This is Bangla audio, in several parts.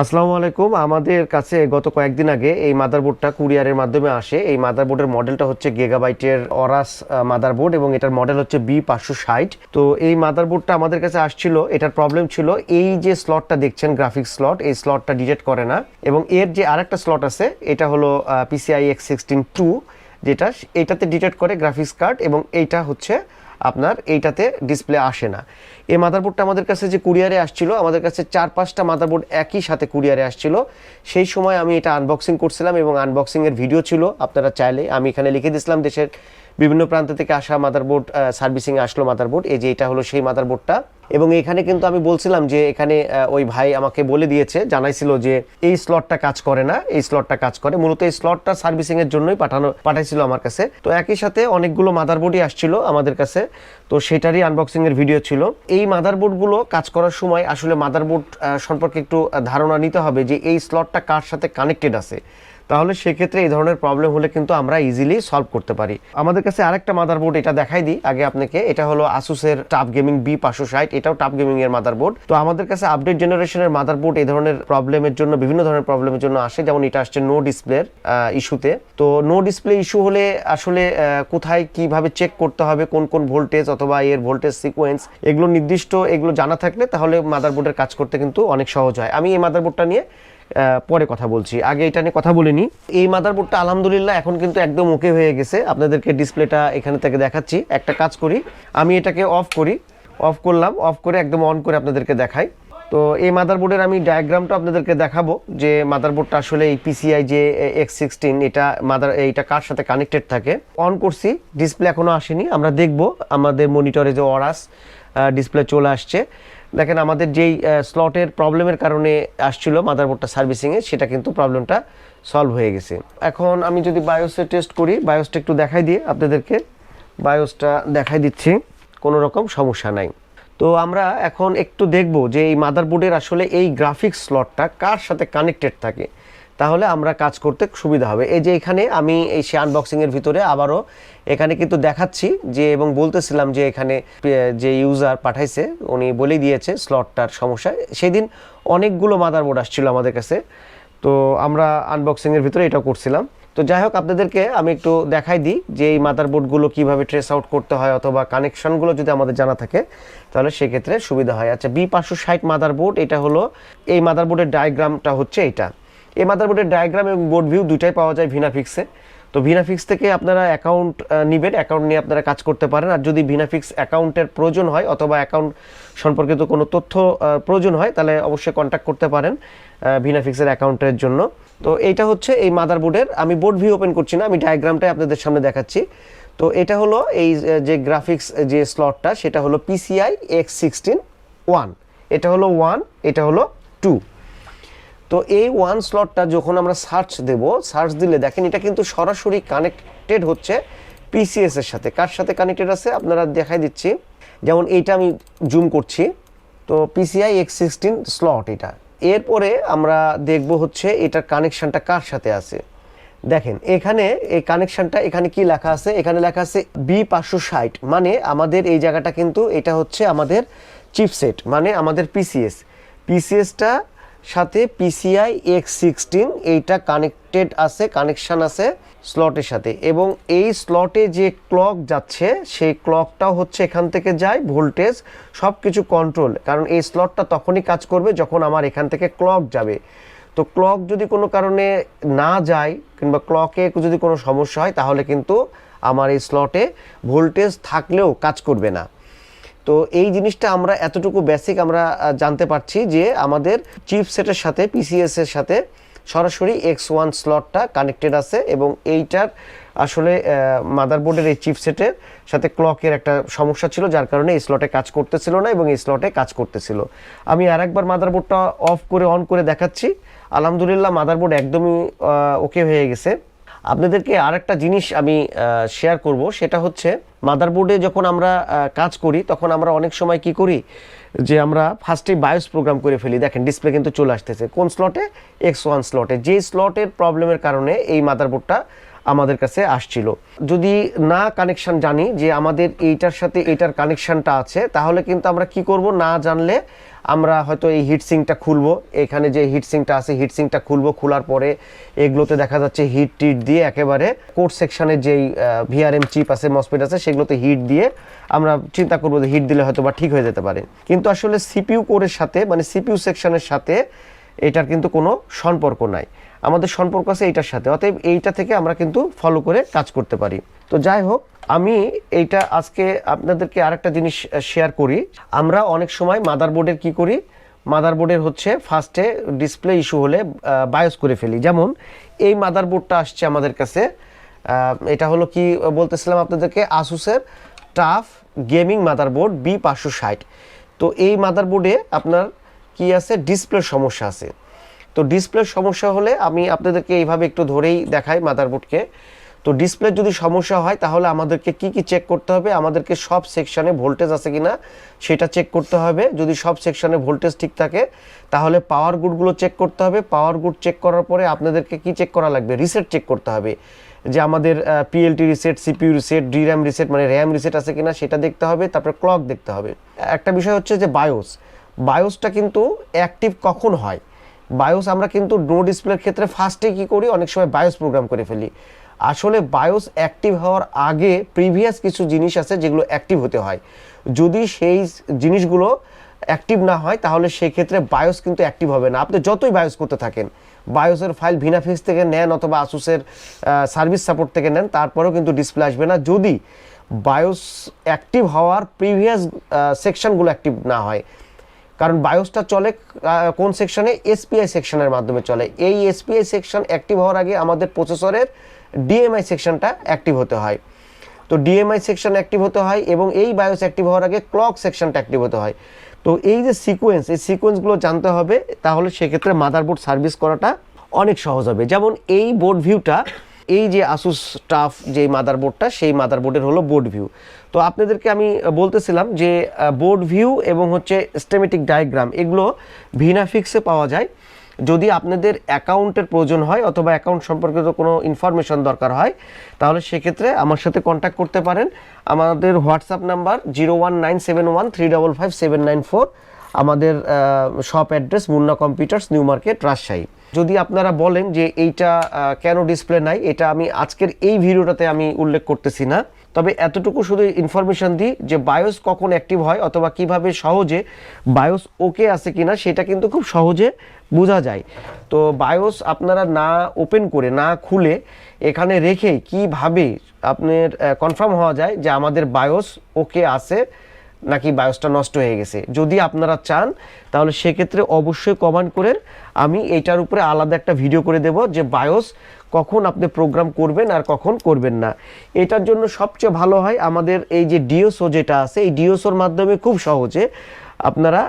আসসালামু আলাইকুম। আমাদের কাছে গত কয়েকদিন আগে এই মাদারবোর্ডটা কুরিয়ারের মাধ্যমে আসে। এই মাদারবোর্ডের মডেলটা হচ্ছে গেগাবাইটের অরাস মাদারবোর্ড এবং এটার মডেল হচ্ছে বি পাঁচশো ষাট। তো এই মাদারবোর্ডটা আমাদের কাছে আসছিল, এটার প্রবলেম ছিল এই যে স্লটটা দেখছেন গ্রাফিক্স স্লট এই স্লটটা ডিটেক্ট করে না। এবং এর যে আরেকটা স্লট আছে, এটা হলো পিসিআই এক্স সিক্সটিন টু যেটা, এটাতে ডিটেক্ট করে গ্রাফিক্স কার্ড এবং এইটা হচ্ছে আপনার এইটাতে ডিসপ্লে আসে না। এই মাদারবোর্ডটা আমাদের কাছে যে কুরিয়ারে আসছিল, আমাদের কাছে চার পাঁচটা মাদারবোর্ড একই সাথে কুরিয়ারে আসছিল। সেই সময় আমি এটা আনবক্সিং করছিলাম এবং আনবক্সিংয়ের ভিডিও ছিল। আপনারা চাইলে আমি এখানে লিখে দিয়েছিলাম দেশের বিভিন্ন প্রান্ত থেকে আসা মাদারবোর্ড সার্ভিসিং আসলো মাদারবোর্ড এই যে এটা হলো সেই মাদারবোর্ডটা এবং এখানে কিন্তু আমি বলছিলাম যে এখানে ওই ভাই আমাকে বলে দিয়েছে, জানাইছিল যে এই স্লটটা কাজ করে না, এই স্লটটা কাজ করে। মূলত এই স্লটটা সার্ভিসিং এর জন্যই পাঠানো, পাঠাইছিল আমার কাছে। তো একই সাথে অনেকগুলো মাদারবোর্ডই আসছিল আমাদের কাছে। তো সেটারই আনবক্সিং এর ভিডিও ছিল। এই মাদারবোর্ডগুলো কাজ করার সময় আসলে মাদারবোর্ড সম্পর্কে একটু ধারণা নিতে হবে যে এই স্লটটা কার সাথে কানেক্টেড আছে। তাহলে সেক্ষেত্রে এই ধরনের প্রবলেম হলে কিন্তু আমরা ইজিলি সলভ করতে পারি। আমাদের কাছে আরেকটা মাদারবোর্ড এটা দেখাই দিই আগে আপনাকে। এটা হলো আসুসের টাপ গেমিং বি পাঁচশো ষাট, এটাও টাপ গেমিং এর মাদারবোর্ড তো আমাদের কাছে আপডেট জেনারেশনের মাদারবোর্ড এই ধরনের প্রবলেমের জন্য, বিভিন্ন ধরনের প্রবলেমের জন্য আসে। যেমন এটা আসছে নো ডিসপ্লের ইস্যুতে তো নো ডিসপ্লে ইস্যু হলে আসলে কোথায় কীভাবে চেক করতে হবে, কোন কোন ভোল্টেজ অথবা এর ভোল্টেজ সিকোয়েন্স এগুলো নির্দিষ্ট, এগুলো জানা থাকলে তাহলে মাদারবোর্ডের কাজ করতে কিন্তু অনেক সহজ হয়। আমি এই মাদারবোর্ডটা নিয়ে পরে কথা বলছি। আগে এটা নিয়ে কথা বলিনি। এই মাদারবোর্ডটা আলহামদুলিল্লাহ এখন কিন্তু একদম ওকে হয়ে গেছে। আপনাদেরকে ডিসপ্লেটা এখানে থেকে দেখাচ্ছি। একটা কাজ করি, আমি এটাকে অফ করি। অফ করলাম অফ করে একদম অন করে আপনাদেরকে দেখাই। তো এই মাদারবোর্ডের আমি ডায়াগ্রামটা আপনাদেরকে দেখাবো যে মাদারবোর্ডটা আসলে এই পিসিআই যে এক্স সিক্সটিন এটা মাদার এইটা কার সাথে কানেক্টেড থাকে? অন করছি ডিসপ্লে এখনও আসেনি। আমরা দেখব, আমাদের মনিটরে যে অরাস ডিসপ্লে চলে আসছে। দেখেন আমাদের যেই স্লটের প্রবলেমের কারণে আসছিল মাদারবোর্ডটা সার্ভিসিংয়ে সেটা কিন্তু প্রবলেমটা সলভ হয়ে গেছে। এখন আমি যদি বায়োসে টেস্ট করি বায়োসটা একটু দেখাই দিয়ে আপনাদেরকে। বায়োসটা দেখাই দিচ্ছি, কোনো রকম সমস্যা নাই। তো আমরা এখন একটু দেখব যে এই মাদারবোর্ডের আসলে এই গ্রাফিক্স স্লটটা কার সাথে কানেক্টেড থাকে। তাহলে আমরা কাজ করতে সুবিধা হবে। এই যে এখানে আমি এই সে আনবক্সিংয়ের ভিতরে আবারও এখানে কিন্তু দেখাচ্ছি যে এবং বলতেছিলাম যে এখানে যে ইউজার পাঠাইছে, উনি বলেই দিয়েছে স্লটটার সমস্যা। সেদিন অনেকগুলো মাদারবোর্ড আসছিল আমাদের কাছে। তো আমরা আনবক্সিংয়ের ভিতরে এটা করছিলাম। তো যাই হোক, আপনাদেরকে আমি একটু দেখাই দিই যে এই মাদারবোর্ডগুলো কীভাবে ট্রেস আউট করতে হয় অথবা কানেকশনগুলো যদি আমাদের জানা থাকে, তাহলে সেক্ষেত্রে সুবিধা হয়। আচ্ছা বি পাঁচশো ষাট মাদারবোর্ড এটা হলো, এই মাদারবোর্ডের ডায়াগ্রামটা হচ্ছে এটা। এই মাদারবোর্ডের ডায়াগ্রাম এবং বোর্ড ভিউ দুটাই পাওয়া যায় ভিনাফিক্সে তো ভিনাফিক্স থেকে আপনারা অ্যাকাউন্ট নিবেন অ্যাকাউন্ট নিয়ে আপনারা কাজ করতে পারেন। আর যদি ভিনাফিক্স অ্যাকাউন্টের প্রয়োজন হয় অথবা অ্যাকাউন্ট সম্পর্কিত কোনো তথ্য প্রয়োজন হয়, তাহলে অবশ্যই কন্ট্যাক্ট করতে পারেন ভিনাফিক্সের অ্যাকাউন্টের জন্য। তো এইটা হচ্ছে এই মাদারবোর্ডের আমি বোর্ড ভিউ ওপেন করছি না, আমি ডায়াগ্রামটাই আপনাদের সামনে দেখাচ্ছি। তো এটা হলো এই যে গ্রাফিক্স যে স্লটটা সেটা হলো পিসিআই এক্স সিক্সটিন ওয়ান এটা হলো ওয়ান এটা হলো টু তো এই ওয়ান স্লটটা যখন আমরা সার্চ দেব সার্চ দিলে দেখেন এটা কিন্তু সরাসরি কানেক্টেড হচ্ছে পিসিএস এর সাথে। কার সাথে কানেক্টেড আছে? আপনারা দেখাই দিচ্ছি। যেমন এইটা আমি জুম করছি। তো পিসিআই এক্স সিক্সটিন স্লট এটা। এরপরে আমরা দেখব হচ্ছে এটার কানেকশানটা কার সাথে আছে। দেখেন, এখানে এই কানেকশানটা এখানে কি লেখা আছে? এখানে লেখা আছে বি পাঁচশো ষাট। মানে আমাদের এই জায়গাটা কিন্তু এটা হচ্ছে আমাদের চিপসেট মানে আমাদের পিসিএস পিসিএসটা সাথে পিসিআই এক্স সিক্সটিন এইটা কানেক্টেড আছে কানেকশান আছে স্লটের সাথে। এবং এই স্লটে যে ক্লক যাচ্ছে, সেই ক্লকটাও হচ্ছে এখান থেকে যায় ভোল্টেজ সব কিছু কন্ট্রোল কারণ এই স্লটটা তখনই কাজ করবে যখন আমার এখান থেকে ক্লক যাবে। তো ক্লক যদি কোনো কারণে না যায়, কিংবা ক্লকে যদি কোনো সমস্যা হয়, তাহলে কিন্তু আমার এই স্লটে ভোল্টেজ থাকলেও কাজ করবে না। তো এই জিনিসটা আমরা এতটুকু বেসিক আমরা জানতে পারছি যে আমাদের চিপসেটের সাথে পিসিএস এর সাথে সরাসরি এক্স ওয়ান স্লটটা কানেক্টেড আছে এবং এইটার আসলে মাদারবোর্ডের এই চিপসেটের সাথে ক্লকের একটা সমস্যা ছিল, যার কারণে এই স্লটে কাজ করতেছিল না এবং এই স্লটে কাজ করতেছিল। আমি আর আরেকবার মাদারবোর্ডটা অফ করে অন করে দেখাচ্ছি। আলহামদুলিল্লাহ মাদারবোর্ড একদমই ওকে হয়ে গেছে। আপনাদেরকে আর একটা জিনিস আমি শেয়ার করব। সেটা হচ্ছে মাদারবোর্ডে যখন আমরা কাজ করি, তখন আমরা অনেক সময় কি করি? যে আমরা ফার্স্টে বায়োস প্রোগ্রাম করে ফেলি। দেখেন ডিসপ্লে কিন্তু চলে আসতেছে। কোন স্লটে এক্স ওয়ান স্লটে যে স্লটের প্রবলেমের কারণে এই মাদারবোর্ডটা আমাদের কাছে আসছিল। যদি না কানেকশন জানি যে আমাদের এইটার সাথে এইটার কানেকশনটা আছে, তাহলে কিন্তু আমরা কি করব না জানলে আমরা হয়তো এই হিটসিংটা খুলবো। এখানে যে হিটসিংটা আছে হিটসিংটা খুলবো। খোলার পরে এগুলোতে দেখা যাচ্ছে হিট টিট দিয়ে একেবারে কোর্ট সেকশনের যেই ভিআরএম চিপ আছে মসপেট আছে, সেগুলোতে হিট দিয়ে আমরা চিন্তা করব যে হিট দিলে হয়তো বা ঠিক হয়ে যেতে পারে। কিন্তু আসলে সিপিইউ কোরের সাথে মানে সিপিইউ সেকশনের সাথে এটার কিন্তু কোনো সম্পর্ক নাই। আমাদের সম্পর্ক আছে এইটার সাথে। অতএব এইটা থেকে আমরা কিন্তু ফলো করে কাজ করতে পারি। তো যাই হোক, আমি এইটা আজকে আপনাদেরকে আরেকটা জিনিস শেয়ার করি। আমরা অনেক সময় মাদারবোর্ডের কি করি? মাদারবোর্ডের হচ্ছে ফার্স্টে ডিসপ্লে ইস্যু হলে বায়োস করে ফেলি। যেমন, এই মাদারবোর্ডটা আসছে আমাদের কাছে এটা হলো কি বলতেছিলাম আপনাদেরকে? আসুসের টাফ গেমিং মাদারবোর্ড বি পাঁচশো ষাট। তো এই মাদারবোর্ডে আপনার কি আছে? ডিসপ্লের সমস্যা আছে। তো ডিসপ্লের সমস্যা হলে আমি আপনাদেরকে এইভাবে একটু ধরেই দেখাই মাদারবোর্ডকে তো ডিসপ্লের যদি সমস্যা হয়, তাহলে আমাদেরকে কি কি চেক করতে হবে? আমাদেরকে সব সেকশনে ভোল্টেজ আছে কি না সেটা চেক করতে হবে। যদি সব সেকশনে ভোল্টেজ ঠিক থাকে, তাহলে পাওয়ার গুডগুলো চেক করতে হবে। পাওয়ার গুড চেক করার পরে আপনাদেরকে কি চেক করা লাগবে? রিসেট চেক করতে হবে। যে আমাদের PLT reset CPU reset DRAM reset মানে র্যাম রিসেট আছে কিনা সেটা দেখতে হবে, তারপরে ক্লক দেখতে হবে। একটা বিষয় হচ্ছে যে বায়োস বায়োসটা কিন্তু অ্যাক্টিভ কখন হয়? বায়োস আমরা কিন্তু নো ডিসপ্লের ক্ষেত্রে ফার্স্টে কি করি? অনেক সময় বায়োস প্রোগ্রাম করে ফেলি। আসলে বায়োস অ্যাক্টিভ হওয়ার আগে প্রিভিয়াস কিছু জিনিস আছে যেগুলো অ্যাক্টিভ হতে হয়। যদি সেই জিনিসগুলো অ্যাক্টিভ না হয়, তাহলে সেই ক্ষেত্রে বায়োস কিন্তু অ্যাক্টিভ হবে না। আপনি যতই বায়োস করতে থাকেন বায়োসের ফাইল ভিনাফিক্স থেকে নেন অথবা আসুসের সার্ভিস সাপোর্ট থেকে নেন, তারপরেও কিন্তু ডিসপ্লে আসবে না। যদি বায়োস অ্যাক্টিভ হওয়ার প্রিভিয়াস সেকশনগুলো অ্যাক্টিভ না হয় কারণ বায়োসটা চলে কোন সেকশনে এসপিআই সেকশনের মাধ্যমে চলে। এই এসপিআই সেকশন অ্যাক্টিভ হওয়ার আগে আমাদের প্রসেসরের ডিএমআই সেকশনটা অ্যাক্টিভ হতে হয়। তো ডিএমআই সেকশন অ্যাক্টিভ হতে হয় এবং এই বায়োস অ্যাক্টিভ হওয়ার আগে ক্লক সেকশনটা অ্যাক্টিভ হতে হয়। তো এই যে সিকোয়েন্স এই সিকোয়েন্সগুলো জানতে হবে, তাহলে সেক্ষেত্রে মাদারবোর্ড সার্ভিস করাটা অনেক সহজ হবে। যেমন এই বোর্ড ভিউটা এই যে আসুস স্টাফ যে মাদারবোর্ডটা সেই মাদারবোর্ডের হলো বোর্ড ভিউ তো আপনাদেরকে আমি বলতেছিলাম যে বোর্ড ভিউ এবং হচ্ছে স্টেমেটিক ডায়াগ্রাম এগুলো ভিনাফিক্সে পাওয়া যায়। যদি আপনাদের অ্যাকাউন্টের প্রয়োজন হয় অথবা অ্যাকাউন্ট সম্পর্কিত কোনো ইনফরমেশন দরকার হয়, তাহলে সেক্ষেত্রে আমার সাথে কন্ট্যাক্ট করতে পারেন। আমাদের WhatsApp number zero one nine seven one three double five seven nine four আমাদের shop address Munna computers new market Rajshahi. যদি আপনারা বলেন যে এইটা কেন ডিসপ্লে নাই, এটা আমি আজকের এই ভিডিওটাতে আমি উল্লেখ করতেছি না। তবে এতটুকু শুধু ইনফরমেশন দিই যে বায়োস কখন অ্যাক্টিভ হয় অথবা কীভাবে সহজে বায়োস ওকে আছে কিনা, সেটা কিন্তু খুব সহজে বোঝা যায়। তো বায়োস আপনারা না ওপেন করে, না খুলে এখানে রেখে কীভাবে আপনার কনফার্ম হওয়া যায় যে আমাদের বায়োস ওকে আছে নাকি বায়োসটা নষ্ট হয়ে গেছে। যদি আপনারা চান, তাহলে সেক্ষেত্রে অবশ্যই কমান্ড করেন। আমি এটার উপরে আলাদা একটা ভিডিও করে দেব যে বায়োস কখন আপনি প্রোগ্রাম করবেন আর কখন করবেন না। এটার জন্য সবচেয়ে ভালো হয় আমাদের এই যে ডিওসো যেটা আছে, এই ডিওসোর মাধ্যমে খুব সহজে আপনারা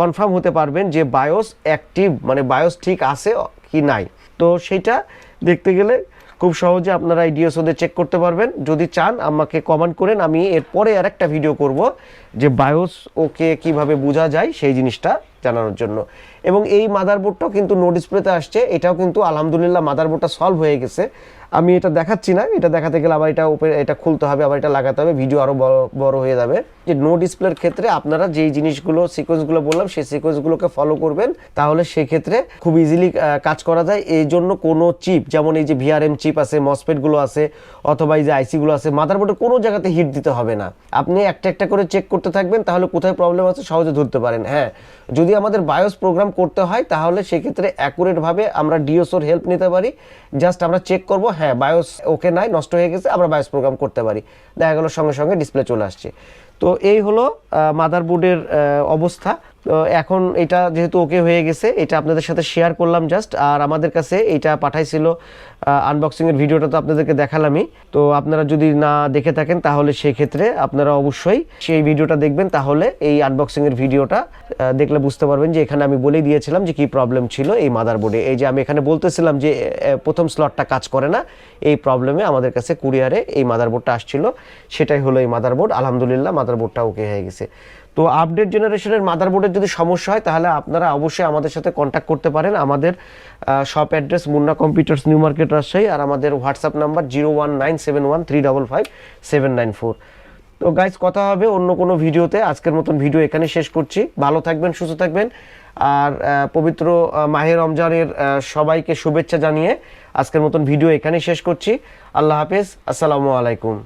কনফার্ম হতে পারবেন যে বায়োস অ্যাক্টিভ মানে বায়োস ঠিক আছে কি নাই। তো সেটা দেখতে গেলে খুব সহজে আপনারা এই ডিএসওদের চেক করতে পারবেন। যদি চান, আমাকে কমেন্ট করেন, আমি এরপরে আর একটা ভিডিও করব যে বায়োস ওকে কীভাবে বোঝা যায় সেই জিনিসটা জানানোর জন্য। এবং এই মাদারবোর্ডটাও কিন্তু নো ডিসপ্লেতে আসছে। এটাও কিন্তু আলহামদুলিল্লাহ মাদারবোর্ডটা সলভ হয়ে গেছে। আমি এটা দেখাচ্ছি না, এটা দেখাতে গেলে আবার এটা ওপেন এটা খুলতে হবে আবার এটা লাগাতে হবে, ভিডিও আরও বড় বড় হয়ে যাবে। যে নো ডিসপ্লের ক্ষেত্রে আপনারা যেই জিনিসগুলো সিকোয়েন্সগুলো বললাম, সেই সিকোয়েন্সগুলোকে ফলো করবেন। তাহলে সেক্ষেত্রে খুব ইজিলি কাজ করা যায়। এই জন্য কোনো চিপ যেমন এই যে ভিআরএম চিপ আছে মসপেটগুলো আছে, অথবা এই যে আইসিগুলো আছে মাদারবোর্ডে কোনো জায়গাতে হিট দিতে হবে না। আপনি একটা একটা করে চেক করতে থাকবেন, তাহলে কোথায় প্রবলেম আছে সহজে ধরতে পারেন হ্যাঁ। যদি আমাদের বায়োস প্রোগ্রাম করতে হয়, তাহলে সেক্ষেত্রে অ্যাকুরেটভাবে আমরা ডিওসোর হেল্প নিতে পারি। জাস্ট আমরা চেক করব হ্যাঁ বায়োস ওকে নাই, নষ্ট হয়ে গেছে, আমরা বায়োস প্রোগ্রাম করতে পারি। দেখা গেলো সঙ্গে সঙ্গে ডিসপ্লে চলে আসছে। তো এই হলো মাদারবোর্ডের অবস্থা। তো এখন এটা যেহেতু ওকে হয়ে গেছে, এটা আপনাদের সাথে শেয়ার করলাম জাস্ট আর আমাদের কাছে এটা পাঠাইছিল আনবক্সিংয়ের ভিডিওটা তো আপনাদেরকে দেখালামই। তো আপনারা যদি না দেখে থাকেন, তাহলে সেই ক্ষেত্রে আপনারা অবশ্যই সেই ভিডিওটা দেখবেন, তাহলে এই আনবক্সিংয়ের ভিডিওটা দেখলে বুঝতে পারবেন যে এখানে আমি বলেই দিয়েছিলাম যে কি প্রবলেম ছিল এই মাদারবোর্ডে এই যে আমি এখানে বলতেছিলাম যে প্রথম স্লটটা কাজ করে না, এই প্রবলেমে আমাদের কাছে কুরিয়ারে এই মাদারবোর্ডটা আসছিল, সেটাই হলো এই মাদারবোর্ড আলহামদুলিল্লাহ মাদারবোর্ডটা ওকে হয়ে গেছে। তো আপডেট জেনারেশনের মাদারবোর্ডের যদি সমস্যা হয়, তাহলে আপনারা অবশ্যই আমাদের সাথে কন্ট্যাক্ট করতে পারেন। আমাদের shop address Munna computers new market Rajshahi আর আমাদের WhatsApp number zero one nine seven one three double five seven nine four তো গাইজ কথা হবে অন্য কোনো ভিডিওতে। আজকের মতন ভিডিও এখানে শেষ করছি। ভালো থাকবেন, সুস্থ থাকবেন। আর পবিত্র মাহে রমজানের সবাইকে শুভেচ্ছা জানিয়ে আজকের মতন ভিডিও এখানে শেষ করছি। আল্লাহ হাফেজ, আসসালামু আলাইকুম।